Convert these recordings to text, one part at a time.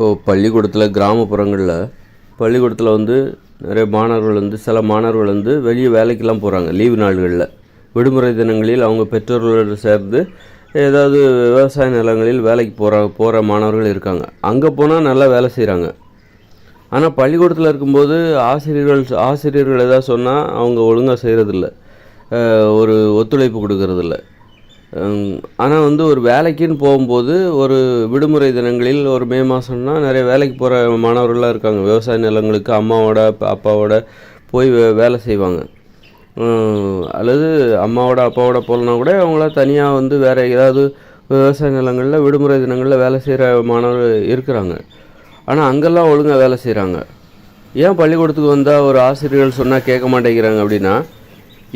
இப்போது பள்ளிக்கூடத்தில் கிராமப்புறங்களில் பள்ளிக்கூடத்தில் வந்து நிறைய மாணவர்கள் வந்து சில மாணவர்கள் வந்து வெளியே வேலைக்கெல்லாம் போகிறாங்க லீவு நாள்களில். விடுமுறை தினங்களில் அவங்க பெற்றோர்களோடு சேர்ந்து ஏதாவது விவசாய நிலங்களில் வேலைக்கு போகிற போகிற மாணவர்கள் இருக்காங்க. அங்கே போனால் நல்லா வேலை செய்கிறாங்க ஆனால் பள்ளிக்கூடத்தில் இருக்கும்போது ஆசிரியர்கள் ஆசிரியர்கள் எதாவது சொன்னால் அவங்க ஒழுங்காக செய்கிறதில்ல ஒரு ஒத்துழைப்பு கொடுக்கறதில்ல. ஆனால் வந்து ஒரு வேலைக்குன்னு போகும்போது ஒரு விடுமுறை தினங்களில் ஒரு மே மாதம்னா நிறைய வேலைக்கு போகிற மாணவர்கள்லாம் இருக்காங்க. விவசாய நிலங்களுக்கு அம்மாவோட அப்பாவோட போய் வே- வேலை செய்வாங்க. அல்லது அம்மாவோட அப்பாவோட போகலனா கூட அவங்கள தனியாக வந்து வேறு ஏதாவது விவசாய நிலங்களில் விடுமுறை தினங்களில் வேலை செய்கிற மாணவர்கள் இருக்கிறாங்க. ஆனால் அங்கெல்லாம் ஒழுங்காக வேலை செய்கிறாங்க ஏன் பள்ளிக்கூடத்துக்கு வந்தால் ஒரு ஆசிரியர்கள் சொன்னால் கேட்க மாட்டேங்கிறாங்க அப்படின்னா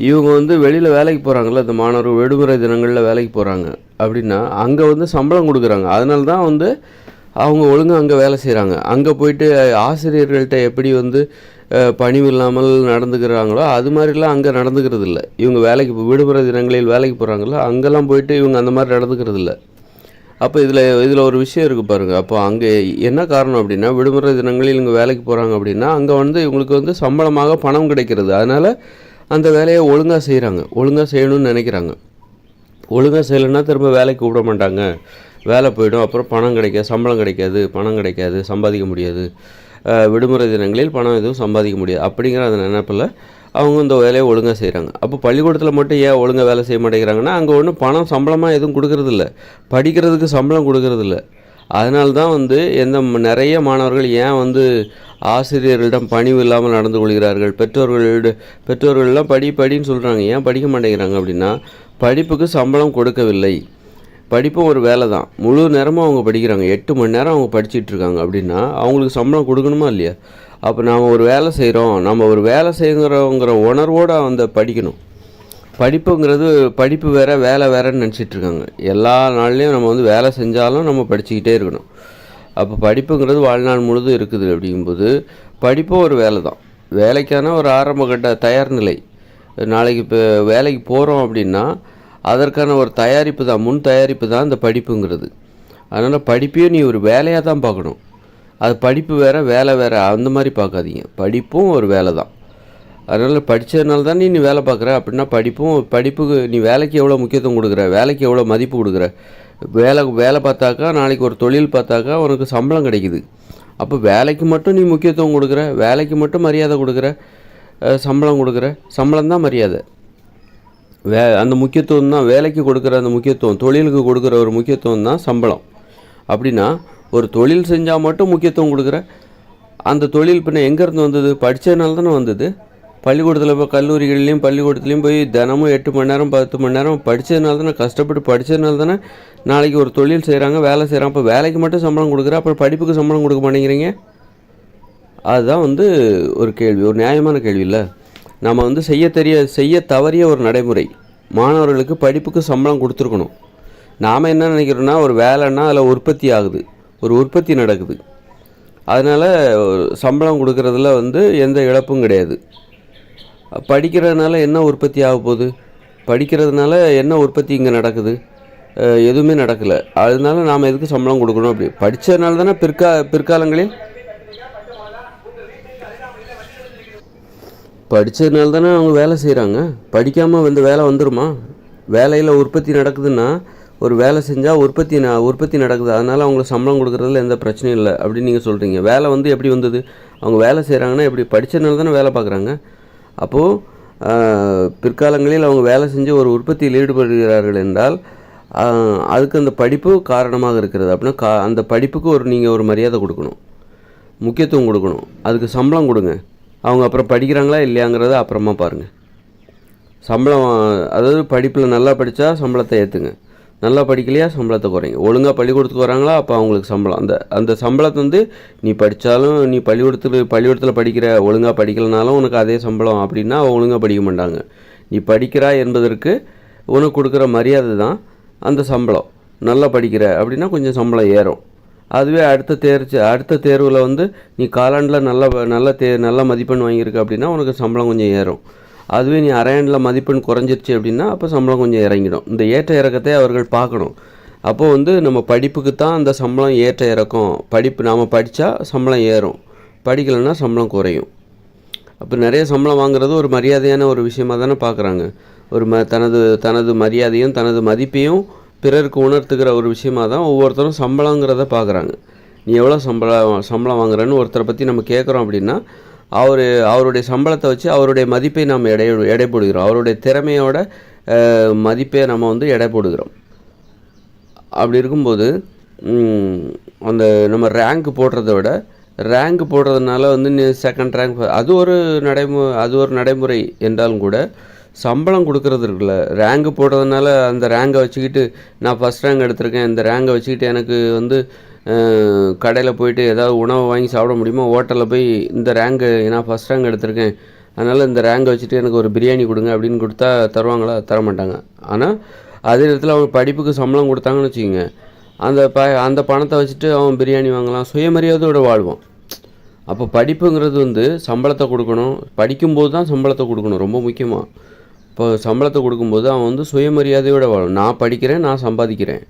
இவங்க வந்து வெளியில் வேலைக்கு போகிறாங்கல்ல இந்த மாணவர்கள் விடுமுறை தினங்களில் வேலைக்கு போகிறாங்க அப்படின்னா அங்கே வந்து சம்பளம் கொடுக்குறாங்க. அதனால தான் வந்து அவங்க ஒழுங்காக அங்கே வேலை செய்கிறாங்க அங்கே போயிட்டு ஆசிரியர்கள்ட்ட எப்படி வந்து பணிவு இல்லாமல் நடந்துக்கிறாங்களோ அது மாதிரிலாம் அங்கே நடந்துக்கிறது இல்லை இவங்க வேலைக்கு விடுமுறை தினங்களில் வேலைக்கு போகிறாங்களோ அங்கெல்லாம் போயிட்டு இவங்க அந்த மாதிரி நடந்துக்கிறது இல்லை அப்போ இதில் இதில் ஒரு விஷயம் இருக்குது பாருங்கள் அப்போ அங்கே என்ன காரணம் அப்படின்னா விடுமுறை தினங்களில் இவங்க வேலைக்கு போகிறாங்க அப்படின்னா அங்கே வந்து இவங்களுக்கு வந்து சம்பளமாக பணம் கிடைக்கிறது. அதனால் அந்த வேலையை ஒழுங்காக செய்கிறாங்க ஒழுங்காக செய்யணும்னு நினைக்கிறாங்க. ஒழுங்காக செய்யலைன்னா திரும்ப வேலைக்கு கூப்பிட மாட்டாங்க. வேலை போயிடும். அப்புறம் பணம் கிடைக்காது சம்பளம் கிடைக்காது பணம் கிடைக்காது சம்பாதிக்க முடியாது. விடுமுறை தினங்களில் பணம் எதுவும் சம்பாதிக்க முடியாது. அப்படிங்கிற அந்த நினைப்பில் அவங்க இந்த வேலையை ஒழுங்காக செய்கிறாங்க அப்போ பள்ளிக்கூடத்தில் மட்டும் ஏன் ஒழுங்காக வேலை செய்ய மாட்டேங்கிறாங்கன்னா அங்கே ஒன்றும் பணம் சம்பளமாக எதுவும் கொடுக்கறதில்ல. படிக்கிறதுக்கு சம்பளம் கொடுக்கறதில்ல. அதனால தான் வந்து எந்த நிறைய மாணவர்கள் ஏன் வந்து ஆசிரியர்களிடம் பணிவு இல்லாமல் நடந்து கொள்கிறார்கள். பெற்றோர்களோட பெற்றோர்கள்லாம் படி படின்னு சொல்கிறாங்க ஏன் படிக்க மாட்டேங்கிறாங்க அப்படின்னா படிப்புக்கு சம்பளம் கொடுக்கவில்லை. படிப்பும் ஒரு வேலை தான். முழு நேரமும் அவங்க படிக்கிறாங்க. எட்டு மணி நேரம் அவங்க படிச்சிட்டு இருக்காங்க அப்படின்னா அவங்களுக்கு சம்பளம் கொடுக்கணுமா இல்லையா? அப்போ நாம் ஒரு வேலை செய்கிறோம் நம்ம ஒரு வேலை செய்கிறோங்கிற உணர்வோடு அந்த படிக்கணும். படிப்புங்கிறது படிப்பு வேறு வேலை வேறன்னு நினச்சிட்டு இருக்காங்க. எல்லா நாள்லேயும் நம்ம வந்து வேலை செஞ்சாலும் நம்ம படிச்சுக்கிட்டே இருக்கணும். அப்போ படிப்புங்கிறது வாழ்நாள் முழுதும் இருக்குது அப்படிங்கும்போது படிப்பும் ஒரு வேலை தான் வேலைக்கான ஒரு ஆரம்ப கட்ட தயார் நிலை. நாளைக்கு இப்போ வேலைக்கு போகிறோம் அப்படின்னா அதற்கான ஒரு தயாரிப்பு தான் முன் தயாரிப்பு தான் இந்த படிப்புங்கிறது. அதனால் படிப்பையும் நீ ஒரு வேலையாக தான் பார்க்கணும். அது படிப்பு வேறு வேலை வேறு அந்த மாதிரி பார்க்காதீங்க. படிப்பும் ஒரு வேலை தான் அதனால் படித்ததுனால தான் நீ நீ வேலை பார்க்குற? அப்படின்னா படிப்பும் படிப்புக்கு நீ வேலைக்கு எவ்வளோ முக்கியத்துவம் கொடுக்குற? வேலைக்கு எவ்வளோ மதிப்பு கொடுக்குற? வேலை வேலை பார்த்தாக்கா நாளைக்கு ஒரு தொழில் பார்த்தாக்கா உனக்கு சம்பளம் கிடைக்குது. அப்போ வேலைக்கு மட்டும் நீ முக்கியத்துவம் கொடுக்குற வேலைக்கு மட்டும் மரியாதை கொடுக்குற சம்பளம் கொடுக்குற சம்பளம் தான் மரியாதை. வே அந்த முக்கியத்துவம் தான் வேலைக்கு கொடுக்குற அந்த முக்கியத்துவம் தொழிலுக்கு கொடுக்குற ஒரு முக்கியத்துவம் தான் சம்பளம். அப்படின்னா ஒரு தொழில் செஞ்சால் மட்டும் முக்கியத்துவம் கொடுக்குற அந்த தொழில் பின்ன எங்கேருந்து வந்தது? படித்ததுனால தானே வந்தது. பள்ளிக்கூடத்தில் போய் கல்லூரிகள்லேயும் பள்ளிக்கூடத்துலேயும் போய் தினமும் எட்டு மணி நேரம் பத்து மணி நேரம் படித்ததுனால தானே கஷ்டப்பட்டு படித்ததுனால தானே நாளைக்கு ஒரு தொழில் செய்கிறாங்க வேலை செய்கிறாங்க அப்போ வேலைக்கு மட்டும் சம்பளம் கொடுக்குற அப்புறம் படிப்புக்கு சம்பளம் கொடுக்க மாட்டேங்கிறீங்க? அதுதான் வந்து ஒரு கேள்வி ஒரு நியாயமான கேள்வி இல்லை. நம்ம வந்து செய்ய தெரிய செய்ய தவறிய ஒரு நடைமுறை. மாணவர்களுக்கு படிப்புக்கு சம்பளம் கொடுத்துருக்கணும். நாம் என்ன நினைக்கிறோன்னா ஒரு வேலைன்னா அதில் உற்பத்தி ஆகுது. ஒரு உற்பத்தி நடக்குது. அதனால் சம்பளம் கொடுக்குறதுல வந்து எந்த இழப்பும் கிடையாது. படிக்கிறதுனால என்ன உற்பத்தி ஆக போகுது? படிக்கிறதுனால என்ன உற்பத்தி இங்கே நடக்குது? எதுவுமே நடக்கலை. அதனால நாம் எதுக்கு சம்பளம் கொடுக்கணும் அப்படி? படித்ததுனால தானே பிற்கா பிற்காலங்களில்? படித்ததுனால தானே அவங்க வேலை செய்கிறாங்க படிக்காமல் வந்து வேலை வந்துருமா? வேலையில் உற்பத்தி நடக்குதுன்னா ஒரு வேலை செஞ்சால் உற்பத்தி ந உற்பத்தி நடக்குது. அதனால் அவங்களுக்கு சம்பளம் கொடுக்குறதுல எந்த பிரச்சனையும் இல்லை அப்படின்னு நீங்கள் சொல்கிறீங்க வேலை வந்து எப்படி வந்தது? அவங்க வேலை செய்கிறாங்கன்னா எப்படி? படித்ததுனால தானே வேலை பார்க்குறாங்க. அப்போது பிற்காலங்களில் அவங்க வேலை செஞ்சு ஒரு உற்பத்தியில் ஈடுபடுகிறார்கள் என்றால் அதுக்கு அந்த படிப்பு காரணமாக இருக்கிறது. அப்படின்னா கா அந்த படிப்புக்கு ஒரு நீங்கள் ஒரு மரியாதை கொடுக்கணும். முக்கியத்துவம் கொடுக்கணும். அதுக்கு சம்பளம் கொடுங்க. அவங்க அப்புறம் படிக்கிறாங்களா இல்லையாங்கிறத அப்புறமா பாருங்கள் சம்பளம் அதாவது படிப்பில் நல்லா படித்தா சம்பளத்தை ஏற்றுங்க. நல்லா படிக்கலையா? சம்பளத்தை குறைங்க. ஒழுங்காக பள்ளிக்கூடத்துக்கு வராங்களா? அப்போ அவங்களுக்கு சம்பளம். அந்த அந்த சம்பளத்தை வந்து நீ படித்தாலும் நீ பள்ளிக்கூடத்தில் பள்ளிக்கூடத்தில் படிக்கிற ஒழுங்காக படிக்கலனாலும் உனக்கு அதே சம்பளம் அப்படின்னா ஒழுங்காக படிக்க மாட்டாங்க. நீ படிக்கிறாய் என்பதற்கு உனக்கு கொடுக்குற மரியாதை தான் அந்த சம்பளம். நல்லா படிக்கிற அப்படின்னா கொஞ்சம் சம்பளம் ஏறும். அதுவே அடுத்த தேர்ச்சி அடுத்த தேர்வில் வந்து நீ காலாண்டில் நல்ல நல்ல தே நல்ல மதிப்பெண் வாங்கியிருக்க அப்படின்னா உனக்கு சம்பளம் கொஞ்சம் ஏறும். அதுவே நீ அரையாண்டில் மதிப்பெண் குறைஞ்சிருச்சு அப்படின்னா அப்போ சம்பளம் கொஞ்சம் இறங்கிடும். இந்த ஏற்ற இறக்கத்தை அவர்கள் பார்க்கணும். அப்போ வந்து நம்ம படிப்புக்கு தான் அந்த சம்பளம் ஏற்ற இறக்கம். படிப்பு நாம் படித்தா சம்பளம் ஏறும். படிக்கலைன்னா சம்பளம் குறையும். அப்போ நிறைய சம்பளம் வாங்குறது ஒரு மரியாதையான ஒரு விஷயமா தானே பார்க்குறாங்க. ஒரு ம தனது தனது மரியாதையும் தனது மதிப்பையும் பிறருக்கு உணர்த்துக்கிற ஒரு விஷயமா தான் ஒவ்வொருத்தரும் சம்பளங்கிறத பார்க்குறாங்க. நீ எவ்வளோ சம்பளம் சம்பளம் வாங்குறன்னு ஒருத்தரை பற்றி நம்ம கேட்குறோம் அப்படின்னா அவர் அவருடைய சம்பளத்தை வச்சு அவருடைய மதிப்பை நாம் எடை எடை போடுகிறோம் அவருடைய திறமையோட மதிப்பை நம்ம வந்து எடை போடுகிறோம் அப்படி இருக்கும்போது அந்த நம்ம ரேங்க் போடுறத விட ரேங்க் போடுறதுனால வந்து நீ செகண்ட் ரேங்க் அது ஒரு நடைமு அது ஒரு நடைமுறை என்றாலும் கூட சம்பளம் கொடுக்கறது இருக்குல்ல. ரேங்க் போடுறதுனால அந்த ரேங்கை வச்சுக்கிட்டு நான் ஃபஸ்ட் ரேங்க் எடுத்திருக்கேன் இந்த ரேங்கை வச்சுக்கிட்டு எனக்கு வந்து கடையில் போயிட்டு ஏதாவது உணவை வாங்கி சாப்பிட முடியுமோ ஹோட்டலில் போய் இந்த ரேங்கு நான் ஃபஸ்ட் ரேங்க் எடுத்திருக்கேன். அதனால் இந்த ரேங்கை வச்சுட்டு எனக்கு ஒரு பிரியாணி கொடுங்க அப்படின்னு கொடுத்தா தருவாங்களா? தர மாட்டாங்க ஆனால் அதே நேரத்தில் அவங்க படிப்புக்கு சம்பளம் கொடுத்தாங்கன்னு வச்சுக்கோங்க. அந்த ப அந்த பணத்தை வச்சுட்டு அவன் பிரியாணி வாங்கலாம். சுயமரியாதையோட வாழ்வான் அப்போ படிப்புங்கிறது வந்து சம்பளத்தை கொடுக்கணும். படிக்கும்போது தான் சம்பளத்தை கொடுக்கணும் ரொம்ப முக்கியமாக இப்போ சம்பளத்தை கொடுக்கும்போது அவன் வந்து சுயமரியாதையோட வாழும். நான் படிக்கிறேன் நான் சம்பாதிக்கிறேன்.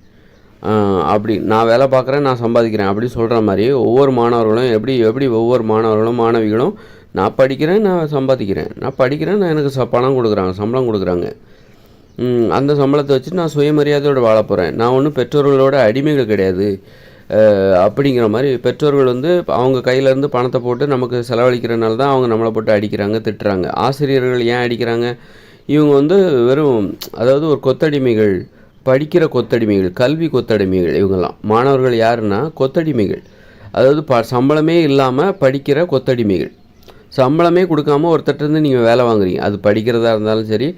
அப்படி நான் வேலை பார்க்குறேன் நான் சம்பாதிக்கிறேன் அப்படி சொல்கிற மாதிரி ஒவ்வொரு மாணவர்களும் எப்படி எப்படி ஒவ்வொரு மாணவர்களும் மாணவிகளும் நான் படிக்கிறேன் நான் சம்பாதிக்கிறேன். நான் படிக்கிறேன் நான் எனக்கு ச பணம் கொடுக்குறாங்க சம்பளம் கொடுக்குறாங்க. அந்த சம்பளத்தை வச்சு நான் சுயமரியாதையோடு வாழ போகிறேன். நான் ஒன்றும் பெற்றோர்களோட அடிமைகள் கிடையாது. அப்படிங்கிற மாதிரி பெற்றோர்கள் வந்து அவங்க கையிலேருந்து பணத்தை போட்டு நமக்கு செலவழிக்கிறனால தான் அவங்க நம்மளை போட்டு அடிக்கிறாங்க திட்டுறாங்க. ஆசிரியர்கள் ஏன் அடிக்கிறாங்க? இவங்க வந்து வெறும் அதாவது ஒரு கொத்தடிமைகள் படிக்கிற கொத்தடிமைகள் கல்வி கொத்தடிமைகள் இவங்கெல்லாம். மாணவர்கள் யாருன்னா கொத்தடிமைகள். அதாவது ப சம்பளமே இல்லாமல் படிக்கிற கொத்தடிமைகள். சம்பளமே கொடுக்காம ஒருத்தர்ட்டேருந்து நீங்கள் வேலை வாங்குறீங்க. அது படிக்கிறதா இருந்தாலும் சரி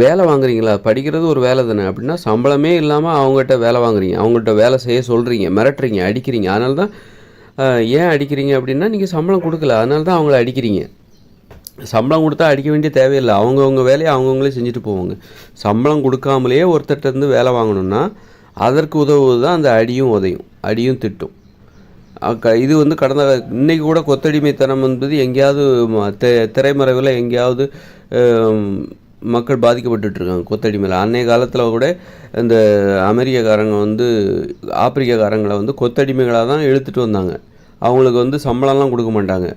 வேலை வாங்குறீங்களா? படிக்கிறது ஒரு வேலை தானே. அப்படின்னா சம்பளமே இல்லாமல் அவங்ககிட்ட வேலை வாங்குறீங்க. அவங்கள்ட்ட வேலை செய்ய சொல்கிறீங்க மிரட்டுறீங்க. அடிக்கிறீங்க. அதனால தான் ஏன் அடிக்கிறீங்க அப்படின்னா நீங்கள் சம்பளம் கொடுக்கல. அதனால தான் அவங்கள அடிக்கிறீங்க. சம்பளம் கொடுத்தா அடிக்க வேண்டிய தேவையில்லை. அவங்கவுங்க வேலையை அவங்கவுங்களே செஞ்சுட்டு போவாங்க. சம்பளம் கொடுக்காமலேயே ஒருத்தர்ட்ட இருந்து வேலை வாங்கணும்னா அதற்கு உதவுவது தான் அந்த அடியும் உதையும். அடியும் திட்டும். இது வந்து கடந்த இன்றைக்கி கூட கொத்தடிமைத்தனம் என்பது எங்கேயாவது திரைமறைவில் எங்கேயாவது மக்கள் பாதிக்கப்பட்டுட்டு இருக்காங்க கொத்தடிமையில். அன்னைய காலத்தில் கூட இந்த அமெரிக்கக்காரங்க வந்து ஆப்பிரிக்காக்காரங்களை வந்து கொத்தடிமைகளாக தான் இழுத்துட்டு வந்தாங்க. அவங்களுக்கு வந்து சம்பளம்லாம் கொடுக்க மாட்டாங்க.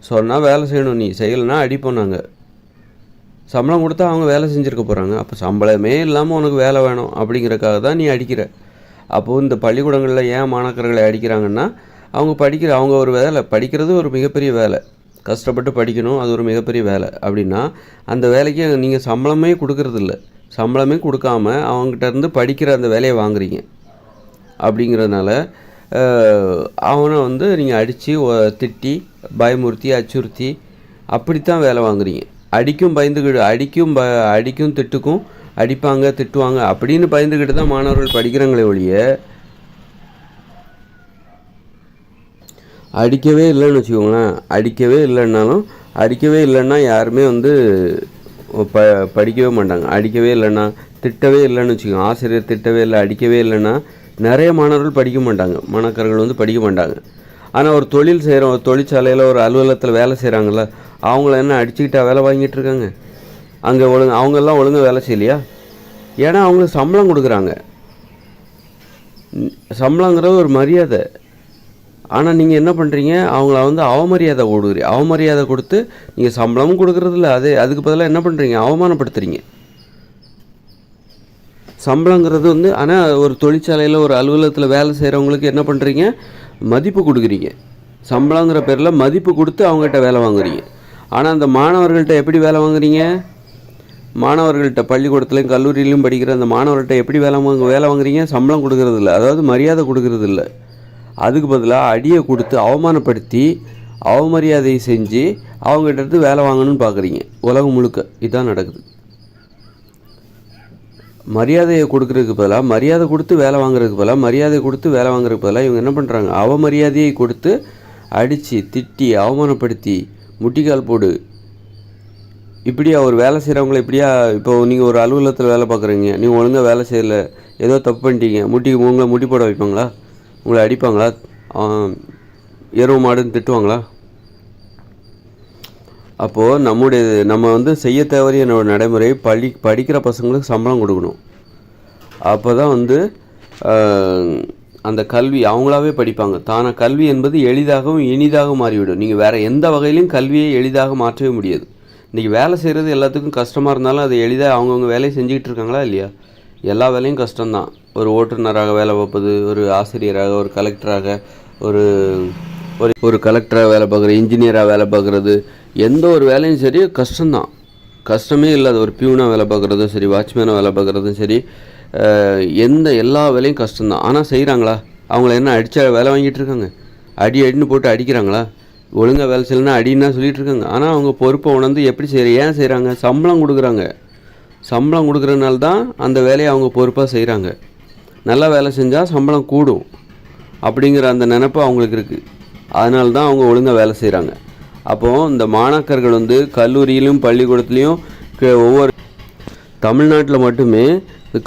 சொன்னால் வேலை செய்யணும் நீ செய்யலைன்னா அடிப்போம் நாங்கள் சம்பளம் கொடுத்தா அவங்க வேலை செஞ்சுருக்க போகிறாங்க அப்போ சம்பளமே இல்லாமல் உனக்கு வேலை வேணும் அப்படிங்கிறக்காக தான் நீ அடிக்கிற. அப்போது இந்த பள்ளிக்கூடங்களில் ஏன் மாணாக்கர்களை அடிக்கிறாங்கன்னா அவங்க படிக்கிற அவங்க ஒரு வேலை படிக்கிறது ஒரு மிகப்பெரிய வேலை. கஷ்டப்பட்டு படிக்கணும் அது ஒரு மிகப்பெரிய வேலை. அப்படின்னா அந்த வேலைக்கு நீங்கள் சம்பளமே கொடுக்கறதில்ல. சம்பளமே கொடுக்காம அவங்ககிட்ட இருந்து படிக்கிற அந்த வேலையை வாங்குறீங்க. அப்படிங்கிறதுனால அவனை வந்து நீங்கள் அடித்து திட்டி பயமுறுத்தி அச்சுறுத்தி அப்படித்தான் வேலை வாங்குறீங்க. அடிக்கும் பயந்துக்கிட்டு அடிக்கும் ப அடிக்கும் திட்டுக்கும் அடிப்பாங்க திட்டுவாங்க அப்படின்னு பயந்துக்கிட்டு தான் மாணவர்கள் படிக்கிறாங்களே ஒழிய அடிக்கவே இல்லைன்னு வச்சுக்கோங்களேன். அடிக்கவே இல்லைன்னாலும் அடிக்கவே இல்லைன்னா யாருமே வந்து ப படிக்கவே மாட்டாங்க. அடிக்கவே இல்லைன்னா திட்டவே இல்லைன்னு வச்சுக்கோங்க. ஆசிரியர் திட்டவே இல்லை அடிக்கவே இல்லைன்னா நிறைய மாணவர்கள் படிக்க மாட்டாங்க. மாணாக்கர்கள் வந்து படிக்க மாட்டாங்க. ஆனால் ஒரு தொழில் செய்கிறோம் ஒரு தொழிற்சாலையில் ஒரு அலுவலகத்தில் வேலை செய்கிறாங்கள அவங்கள என்ன அடிச்சுக்கிட்டா வேலை வாங்கிட்டு இருக்காங்க? அங்கே ஒழுங்கு அவங்கெல்லாம் ஒழுங்காக வேலை செய்யலையா? ஏன்னா அவங்களுக்கு சம்பளம் கொடுக்குறாங்க. சம்பளங்கிறது ஒரு மரியாதை. ஆனால் நீங்கள் என்ன பண்ணுறீங்க அவங்கள வந்து அவமரியாதை கொடுக்குறீங்க அவமரியாதை கொடுத்து நீங்கள் சம்பளமும் கொடுக்குறதில்ல. அதே அதுக்கு பதிலாக என்ன பண்ணுறீங்க அவமானப்படுத்துறீங்க. சம்பளங்கிறது வந்து ஆனால் ஒரு தொழிற்சாலையில் ஒரு அலுவலகத்தில் வேலை செய்கிறவங்களுக்கு என்ன பண்ணுறீங்க மதிப்பு கொடுக்குறீங்க. சம்பளங்கிற பேரில் மதிப்பு கொடுத்து அவங்ககிட்ட வேலை வாங்குறீங்க. ஆனால் அந்த மாணவர்கள்ட்ட எப்படி வேலை வாங்குறீங்க? மாணவர்கள்ட்ட பள்ளிக்கூடத்துலையும் கல்லூரியிலையும் படிக்கிற அந்த மாணவர்கள்ட்ட எப்படி வேலை வாங்க வேலை வாங்குறீங்க? சம்பளம் கொடுக்கறது இல்லை அதாவது மரியாதை கொடுக்கறது இல்லை அதுக்கு பதிலாக அடியை கொடுத்து அவமானப்படுத்தி அவமரியாதை செஞ்சு அவங்ககிட்ட இருந்து வேலை வாங்கணும்னு பார்க்குறீங்க உலகம் முழுக்க. இதுதான் நடக்குது. மரியாதையை கொடுக்கறதுக்கு பதிலாக மரியாதை கொடுத்து வேலை வாங்குறதுக்கு பதிலாக மரியாதை கொடுத்து வேலை வாங்குறதுக்கு பதிலாக இவங்க என்ன பண்ணுறாங்க அவமரியாதையை கொடுத்து அடித்து திட்டி அவமானப்படுத்தி முட்டிக்கால் போடு. இப்படியா ஒரு வேலை செய்கிறவங்கள இப்படியா இப்போ நீங்கள் ஒரு அலுவலகத்தில் வேலை பார்க்குறீங்க நீங்கள் ஒழுங்காக வேலை செய்யலை ஏதோ தப்பு பண்ணிட்டீங்க முட்டி உங்களை முட்டி போட வைப்பாங்களா? உங்களை அடிப்பாங்களா? எருவு மாடுன்னு திட்டுவாங்களா? அப்போது நம்முடைய நம்ம வந்து செய்ய தேவையான ந- நடைமுறை படி படிக்கிற பசங்களுக்கு சம்பளம் கொடுக்கணும். அப்போ தான் வந்து அந்த கல்வி அவங்களாவே படிப்பாங்க. தான கல்வி என்பது எளிதாகவும் இனிதாக மாறிவிடும். நீங்கள் வேறு எந்த வகையிலும் கல்வியை எளிதாக மாற்றவே முடியாது. இன்றைக்கி வேலை செய்கிறது எல்லாத்துக்கும் கஷ்டமாக இருந்தாலும் அது எளிதாக அவங்கவுங்க வேலையை செஞ்சுக்கிட்டு இருக்காங்களா இல்லையா? எல்லா வேலையும் கஷ்டம்தான். ஒரு ஓட்டுநராக வேலை பார்ப்பது ஒரு ஆசிரியராக ஒரு கலெக்டராக ஒரு ஒரு ஒரு கலெக்டராக வேலை பார்க்குறது இன்ஜினியராக வேலை பார்க்குறது எந்த ஒரு வேலையும் சரி கஷ்டம்தான். கஷ்டமே இல்லாத ஒரு பியூனாக வேலை பார்க்குறதும் சரி வாட்ச்மேனாக வேலை பார்க்குறதும் சரி எந்த எல்லா வேலையும் கஷ்டம்தான். ஆனால் செய்கிறாங்களா அவங்கள என்ன அடித்த வேலை வாங்கிட்டு இருக்காங்க? அடி அடின்னு போட்டு அடிக்கிறாங்களா? ஒழுங்காக வேலை செய்யலைன்னா அடின்னா சொல்லிட்டு இருக்காங்க. ஆனால் அவங்க பொறுப்பை உணர்ந்து எப்படி செய்கிற ஏன் செய்கிறாங்க சம்பளம் கொடுக்குறாங்க. சம்பளம் கொடுக்குறதுனால தான் அந்த வேலையை அவங்க பொறுப்பாக செய்கிறாங்க நல்லா வேலை செஞ்சால் சம்பளம் கூடும். அப்படிங்கிற அந்த நினப்பு அவங்களுக்கு இருக்குது அதனால தான் அவங்க ஒழுங்காக வேலை செய்கிறாங்க அப்போது இந்த மாணாக்கர்கள் வந்து கல்லூரியிலும் பள்ளிக்கூடத்துலேயும் ஒவ்வொரு தமிழ்நாட்டில் மட்டுமே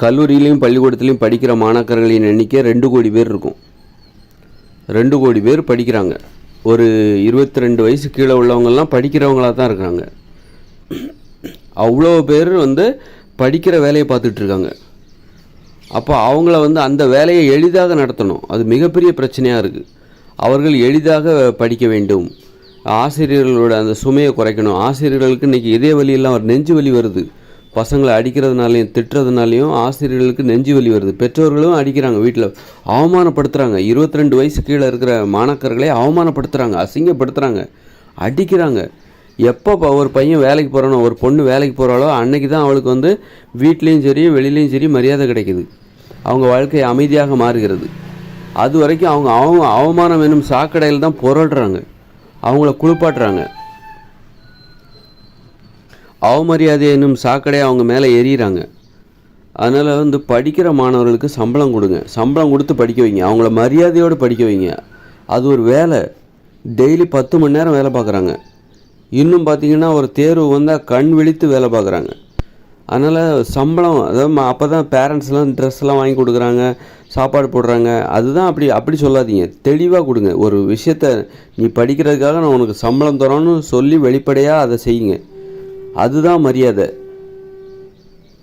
கல்லூரியிலையும் பள்ளிக்கூடத்துலையும் படிக்கிற மாணாக்கர்களின் எண்ணிக்கை ரெண்டு கோடி பேர் இருக்கும். ரெண்டு கோடி பேர் படிக்கிறாங்க. ஒரு இருபத்தி ரெண்டு வயசு கீழே உள்ளவங்கெல்லாம் படிக்கிறவங்களா தான் இருக்கிறாங்க. அவ்வளோ பேர் வந்து படிக்கிற வேலையை பார்த்துட்டு இருக்காங்க. அப்போ அவங்கள வந்து அந்த வேலையை எளிதாக நடத்தணும். அது மிகப்பெரிய பிரச்சனையாக இருக்குது அவர்கள் எளிதாக படிக்க வேண்டும். ஆசிரியர்களோட அந்த சுமையை குறைக்கணும். ஆசிரியர்களுக்கு இன்றைக்கி இதே வழியெல்லாம் ஒரு நெஞ்சு வலி வருது. பசங்களை அடிக்கிறதுனாலையும் திட்டுறதுனாலையும் ஆசிரியர்களுக்கு நெஞ்சு வலி வருது. பெற்றோர்களும் அடிக்கிறாங்க வீட்டில் அவமானப்படுத்துகிறாங்க இருபத்தி ரெண்டு வயசு கீழே இருக்கிற மாணாக்கர்களை அவமானப்படுத்துகிறாங்க அசிங்கப்படுத்துகிறாங்க அடிக்கிறாங்க. எப்போ ப- ஒரு பையன் வேலைக்கு போகிறானோ ஒரு பொண்ணு வேலைக்கு போகிறாளோ அன்னைக்கு தான் அவளுக்கு வந்து வீட்லேயும் சரி வெளியிலையும் சரி மரியாதை கிடைக்குது. அவங்க வாழ்க்கை அமைதியாக மாறுகிறது. அது வரைக்கும் அவங்க அவ அவமானம் என்னும் சாக்கடையில் தான் போராடுறாங்க. அவங்கள குளிப்பாட்டுறாங்க. அவமரியாதை என்னும் சாக்கடையை அவங்க மேலே எறிகிறாங்க அதனால் வந்து படிக்கிற மாணவர்களுக்கு சம்பளம் கொடுங்க. சம்பளம் கொடுத்து படிக்க வைங்க. அவங்கள மரியாதையோடு படிக்க வைங்க. அது ஒரு வேலை. டெய்லி பத்து மணி நேரம் வேலை பார்க்குறாங்க. இன்னும் பார்த்தீங்கன்னா ஒரு தேர்வு வந்தால் கண் விழித்து வேலை பார்க்குறாங்க. அதனால் சம்பளம் அதாவது அப்போ தான் பேரண்ட்ஸ்லாம் ட்ரெஸ்லாம் வாங்கி கொடுக்குறாங்க. சாப்பாடு போடுறாங்க. அதுதான் அப்படி அப்படி சொல்லாதீங்க. தெளிவாக கொடுங்க. ஒரு விஷயத்த நீ படிக்கிறதுக்காக நான் உனக்கு சம்பளம் தரோன்னு சொல்லி வெளிப்படையாக அதை செய்யுங்க. அதுதான் மரியாதை.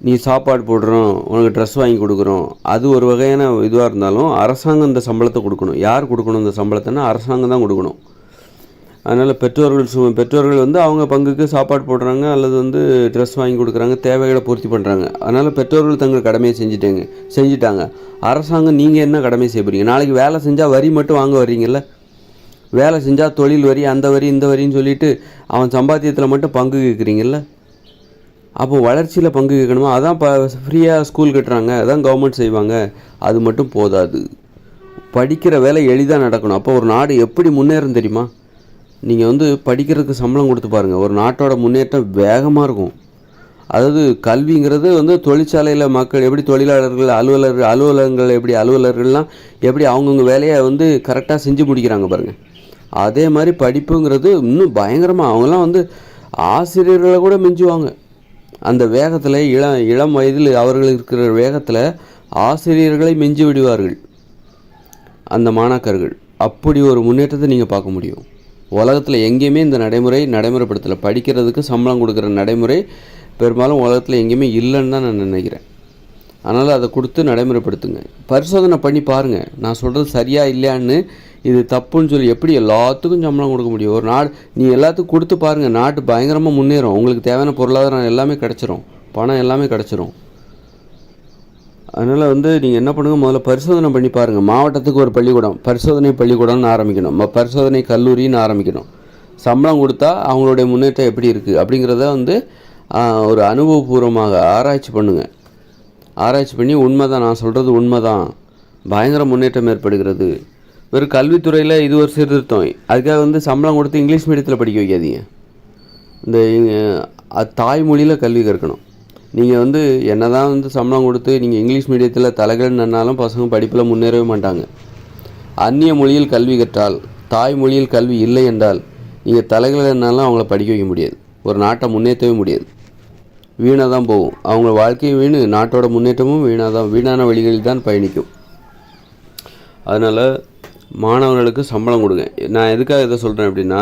நீ சாப்பாடு போடுறோம் உனக்கு ட்ரெஸ் வாங்கி கொடுக்குறோம். அது ஒரு வகையான இதுவாக இருந்தாலும் அரசாங்கம் இந்த சம்பளத்தை கொடுக்கணும். யார் கொடுக்கணும் இந்த சம்பளத்தைன்னா அரசாங்கம் தான் கொடுக்கணும். அதனால் பெற்றோர்கள் சு பெற்றோர்கள் வந்து அவங்க பங்குக்கு சாப்பாடு போடுறாங்க அல்லது வந்து ட்ரெஸ் வாங்கி கொடுக்குறாங்க தேவைகளை பூர்த்தி பண்ணுறாங்க அதனால் பெற்றோர்கள் தங்கள் கடமையை செஞ்சுட்டாங்க செஞ்சுட்டாங்க. அரசாங்கம் நீங்கள் என்ன கடமை செய்ய போகிறீங்க நாளைக்கு வேலை செஞ்சால் வரி மட்டும் வாங்க வர்றீங்கல்ல? வேலை செஞ்சால் தொழில் வரி அந்த வரி இந்த வரின்னு சொல்லிட்டு அவன் சம்பாத்தியத்தில் மட்டும் பங்கு கேட்குறீங்கல்ல அப்போ வளர்ச்சியில் பங்கு கேட்கணுமா அதான் இப்போ ஃப்ரீயாக ஸ்கூல் கட்டுறாங்க அதான் கவர்மெண்ட் செய்வாங்க. அது மட்டும் போதாது. படிக்கிற வேலை எளிதாக நடக்கணும். அப்போ ஒரு நாடு எப்படி முன்னேறும் தெரியுமா? நீங்கள் வந்து படிக்கிறதுக்கு சம்பளம் கொடுத்து பாருங்கள் ஒரு நாட்டோட முன்னேற்றம் வேகமாக இருக்கும். அதாவது கல்விங்கிறது வந்து தொழிற்சாலையில் மக்கள் எப்படி தொழிலாளர்கள் அலுவலர் அலுவலகங்கள் எப்படி அலுவலர்கள்லாம் எப்படி அவங்கவுங்க வேலையை வந்து கரெக்டாக செஞ்சு முடிக்கிறாங்க பாருங்கள் அதே மாதிரி படிப்புங்கிறது இன்னும் பயங்கரமாக அவங்களாம் வந்து ஆசிரியர்களை கூட மிஞ்சுவாங்க. அந்த வேகத்தில் இளம் இளம் வயதில் அவர்கள் இருக்கிற வேகத்தில் ஆசிரியர்களை மிஞ்சி விடுவார்கள். அந்த மாணாக்கர்கள். அப்படி ஒரு முன்னேற்றத்தை நீங்கள் பார்க்க முடியும். உலகத்தில் எங்கேயுமே இந்த நடைமுறை நடைமுறைப்படுத்தலை. படிக்கிறதுக்கு சம்பளம் கொடுக்குற நடைமுறை பெரும்பாலும் உலகத்தில் எங்கேயுமே இல்லைன்னு தான் நான் நினைக்கிறேன். அதனால் அதை கொடுத்து நடைமுறைப்படுத்துங்க. பரிசோதனை பண்ணி பாருங்கள் நான் சொல்கிறது சரியாக இல்லையான்னு இது தப்புன்னு சொல்லி எப்படி எல்லாத்துக்கும் சம்பளம் கொடுக்க முடியும்? ஒரு நாடு நீ எல்லாத்துக்கும் கொடுத்து பாருங்கள் நாட்டு பயங்கரமாக முன்னேறும். உங்களுக்கு தேவையான பொருளாதாரம் எல்லாமே கிடச்சிரும். பணம் எல்லாமே கிடச்சிரும். அதனால் வந்து நீங்கள் என்ன பண்ணுங்கள் முதல்ல பரிசோதனை பண்ணி பாருங்கள் மாவட்டத்துக்கு ஒரு பள்ளிக்கூடம் பரிசோதனை பள்ளிக்கூடம்னு ஆரம்பிக்கணும். நம்ம பரிசோதனை கல்லூரின்னு ஆரம்பிக்கணும். சம்பளம் கொடுத்தா அவங்களுடைய முன்னேற்றம் எப்படி இருக்குது அப்படிங்கிறத வந்து ஒரு அனுபவபூர்வமாக ஆராய்ச்சி பண்ணுங்கள் ஆராய்ச்சி பண்ணி உண்மை தான் நான் சொல்கிறது உண்மை தான் பயங்கர முன்னேற்றம் ஏற்படுகிறது. வெறும் கல்வித்துறையில் இது ஒரு சீர்திருத்தம். அதுக்காக வந்து சம்பளம் கொடுத்து இங்கிலீஷ் மீடியத்தில் படிக்க வைக்காதீங்க. இந்த தாய்மொழியில் கல்வி கற்கணும். நீங்கள் வந்து என்ன தான் வந்து சம்பளம் கொடுத்து நீங்கள் இங்கிலீஷ் மீடியத்தில் தலைகள்னாலும் பசங்க படிப்பில் முன்னேறவே மாட்டாங்க. அந்நிய மொழியில் கல்வி கற்றால் தாய்மொழியில் கல்வி இல்லை என்றால் நீங்கள் தலைகள்னாலும் அவங்கள படிக்க வைக்க முடியாது. ஒரு நாட்டை முன்னேற்றவே முடியாது. வீணாக தான் போகும். அவங்க வாழ்க்கையும் வீணு நாட்டோட முன்னேற்றமும் வீணாக தான் வீணான வழிகளில் தான் பயணிக்கும். அதனால் மாணவர்களுக்கு சம்பளம் கொடுங்க. நான் எதுக்காக இதை சொல்கிறேன் அப்படின்னா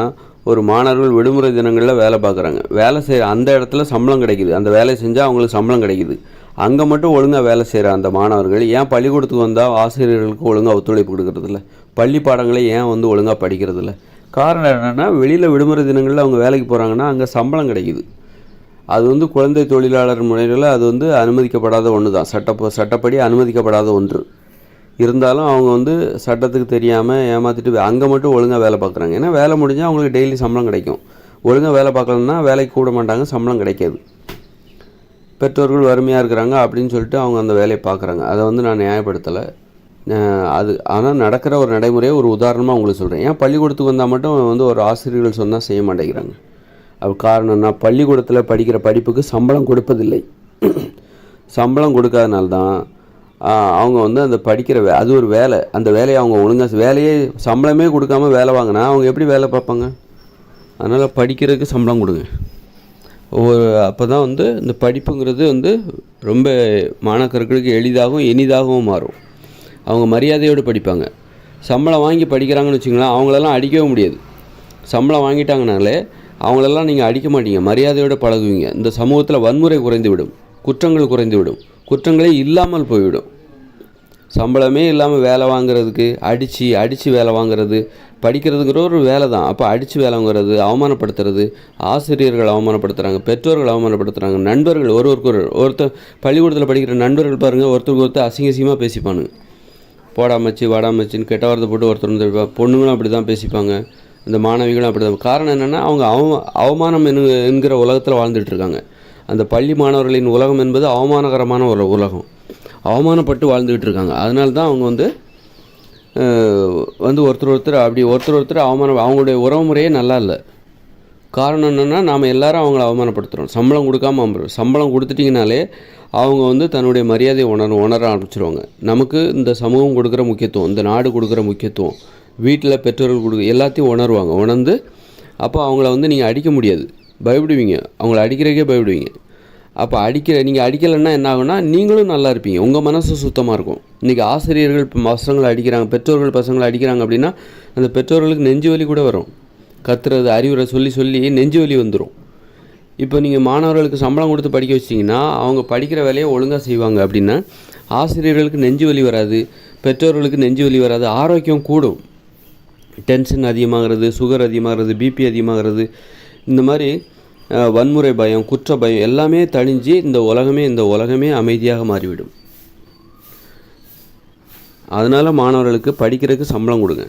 ஒரு மாணவர்கள் விடுமுறை தினங்களில் வேலை பார்க்குறாங்க. வேலை செய்கிற அந்த இடத்துல சம்பளம் கிடைக்குது. அந்த வேலையை செஞ்சால் அவங்களுக்கு சம்பளம் கிடைக்குது. அங்கே மட்டும் ஒழுங்காக வேலை செய்கிற அந்த மாணவர்கள் ஏன் பள்ளிக்கூடத்துக்கு வந்தால் ஆசிரியர்களுக்கு ஒழுங்காக ஒத்துழைப்பு கொடுக்கறதில்ல? பள்ளி பாடங்களை ஏன் வந்து ஒழுங்காக படிக்கிறதில்ல? காரணம் என்னென்னா வெளியில் விடுமுறை தினங்களில் அவங்க வேலைக்கு போகிறாங்கன்னா அங்கே சம்பளம் கிடைக்குது. அது வந்து குழந்தை தொழிலாளர் முறையில் அது வந்து அனுமதிக்கப்படாத ஒன்று தான் சட்ட சட்டப்படி அனுமதிக்கப்படாத ஒன்று. இருந்தாலும் அவங்க வந்து சட்டத்துக்கு தெரியாமல் ஏமாற்றிட்டு அங்கே மட்டும் ஒழுங்காக வேலை பார்க்குறாங்க ஏன்னா வேலை முடிஞ்சால் அவங்களுக்கு டெய்லி சம்பளம் கிடைக்கும். ஒழுங்காக வேலை பார்க்கலன்னா வேலைக்கு கூட மாட்டாங்க சம்பளம் கிடைக்காது. பெற்றோர்கள் வறுமையாக இருக்கிறாங்க அப்படின்னு சொல்லிட்டு அவங்க அந்த வேலையை பார்க்குறாங்க அதை வந்து நான் நியாயப்படுத்தலை. அது ஆனால் நடக்கிற ஒரு நடைமுறையை ஒரு உதாரணமாக உங்களுக்கு சொல்கிறேன் ஏன் பள்ளிக்கூடத்துக்கு வந்தால் மட்டும் வந்து ஒரு ஆசிரியர்கள் சொன்னால் செய்ய மாட்டேங்கிறாங்க. அது காரணம்னா பள்ளிக்கூடத்தில் படிக்கிற படிப்புக்கு சம்பளம் கொடுப்பதில்லை. சம்பளம் கொடுக்காதனால்தான் அவங்க வந்து அந்த படிக்கிற வே அது ஒரு வேலை. அந்த வேலையை அவங்க ஒழுங்காக வேலையே சம்பளமே கொடுக்காம வேலை வாங்கினா அவங்க எப்படி வேலை பார்ப்பாங்க? அதனால் படிக்கிறதுக்கு சம்பளம் கொடுங்க. ஒரு அப்போ தான் வந்து இந்த படிப்புங்கிறது வந்து ரொம்ப மாணாக்கர்களுக்கு எளிதாகவும் இனிதாகவும் மாறும். அவங்க மரியாதையோடு படிப்பாங்க. சம்பளம் வாங்கி படிக்கிறாங்கன்னு வச்சுங்களேன் அவங்களெல்லாம் அடிக்கவே முடியாது. சம்பளம் வாங்கிட்டாங்கனாலே அவங்களெல்லாம் நீங்கள் அடிக்க மாட்டீங்க. மரியாதையோடு பழகுவீங்க. இந்த சமூகத்தில் வன்முறை குறைந்து விடும் குற்றங்கள் குறைந்து விடும் குற்றங்களே இல்லாமல் போய்விடும். சம்பளமே இல்லாமல் வேலை வாங்குறதுக்கு அடித்து அடித்து வேலை வாங்குறது படிக்கிறதுங்கிற ஒரு வேலை தான். அப்போ அடித்து வேலை வாங்குறது அவமானப்படுத்துறது ஆசிரியர்கள் அவமானப்படுத்துகிறாங்க பெற்றோர்கள் அவமானப்படுத்துகிறாங்க நண்பர்கள் ஒருவருக்கு ஒரு ஒருத்தர் பள்ளிக்கூடத்தில் படிக்கிற நண்பர்கள் பாருங்கள் ஒருத்தருக்கு ஒருத்தர் அசிங்க அசிங்கமாக பேசிப்பானுங்க. போடாமச்சு வாடாமச்சின்னு கெட்ட வார்த்தை போட்டு ஒருத்தர் வந்து பொண்ணுங்களும் அப்படி தான் பேசிப்பாங்க. இந்த மாணவிகளும் அப்படி தான் காரணம் என்னென்னா அவங்க அவ அவமானம் என்கு என்கிற உலகத்தில் வாழ்ந்துட்டுருக்காங்க இருக்காங்க. அந்த பள்ளி மாணவர்களின் உலகம் என்பது அவமானகரமான ஒரு உலகம். அவமானப்பட்டு வாழ்ந்துக்கிட்டு இருக்காங்க. அதனால தான் அவங்க வந்து வந்து ஒருத்தர் ஒருத்தர் அப்படி ஒருத்தர் ஒருத்தர் அவமானம் அவங்களுடைய உறவு முறையே நல்லா இல்லை. காரணம் என்னென்னா நாம் எல்லாரும் அவங்கள அவமானப்படுத்துகிறோம் சம்பளம் கொடுக்காம அம்புறோம் சம்பளம் கொடுத்துட்டிங்கனாலே அவங்க வந்து தன்னுடைய மரியாதையை உணர உணர ஆரம்பிச்சிருவாங்க. நமக்கு இந்த சமூகம் கொடுக்குற முக்கியத்துவம் இந்த நாடு கொடுக்குற முக்கியத்துவம் வீட்டில் பெற்றோர்கள் கொடுக்க எல்லாத்தையும் உணர்வாங்க. உணர்ந்து அப்போ அவங்கள வந்து நீங்கள் அடிக்க முடியாது. பயப்படுவீங்க. அவங்கள அடிக்கிறக்கே பயப்படுவீங்க. அப்போ அடிக்கிற நீங்கள் அடிக்கலைன்னா என்ன ஆகும்னா நீங்களும் நல்லா இருப்பீங்க. உங்கள் மனசு சுத்தமாக இருக்கும். இன்றைக்கி ஆசிரியர்கள் இப்போ பசங்களை அடிக்கிறாங்க பெற்றோர்கள் பசங்களை அடிக்கிறாங்க அப்படின்னா அந்த பெற்றோர்களுக்கு நெஞ்சு வலி கூட வரும். கத்துறது அறிவுரை சொல்லி சொல்லி நெஞ்சு வலி வந்துடும் இப்போ நீங்கள் மாணவர்களுக்கு சம்பளம் கொடுத்து படிக்க வச்சிங்கன்னா அவங்க படிக்கிற வேலையை ஒழுங்காக செய்வாங்க அப்படின்னா ஆசிரியர்களுக்கு நெஞ்சு வலி வராது பெற்றோர்களுக்கு நெஞ்சு வலி வராது ஆரோக்கியம் கூடும். டென்ஷன் அதிகமாகிறது சுகர் அதிகமாகிறது பிபி அதிகமாகிறது இந்த மாதிரி வன்முறை பயம் குற்ற பயம் எல்லாமே தணிஞ்சு இந்த உலகமே இந்த உலகமே அமைதியாக மாறிவிடும். அதனால் மாணவர்களுக்கு படிக்கிறதுக்கு சம்பளம் கொடுங்க.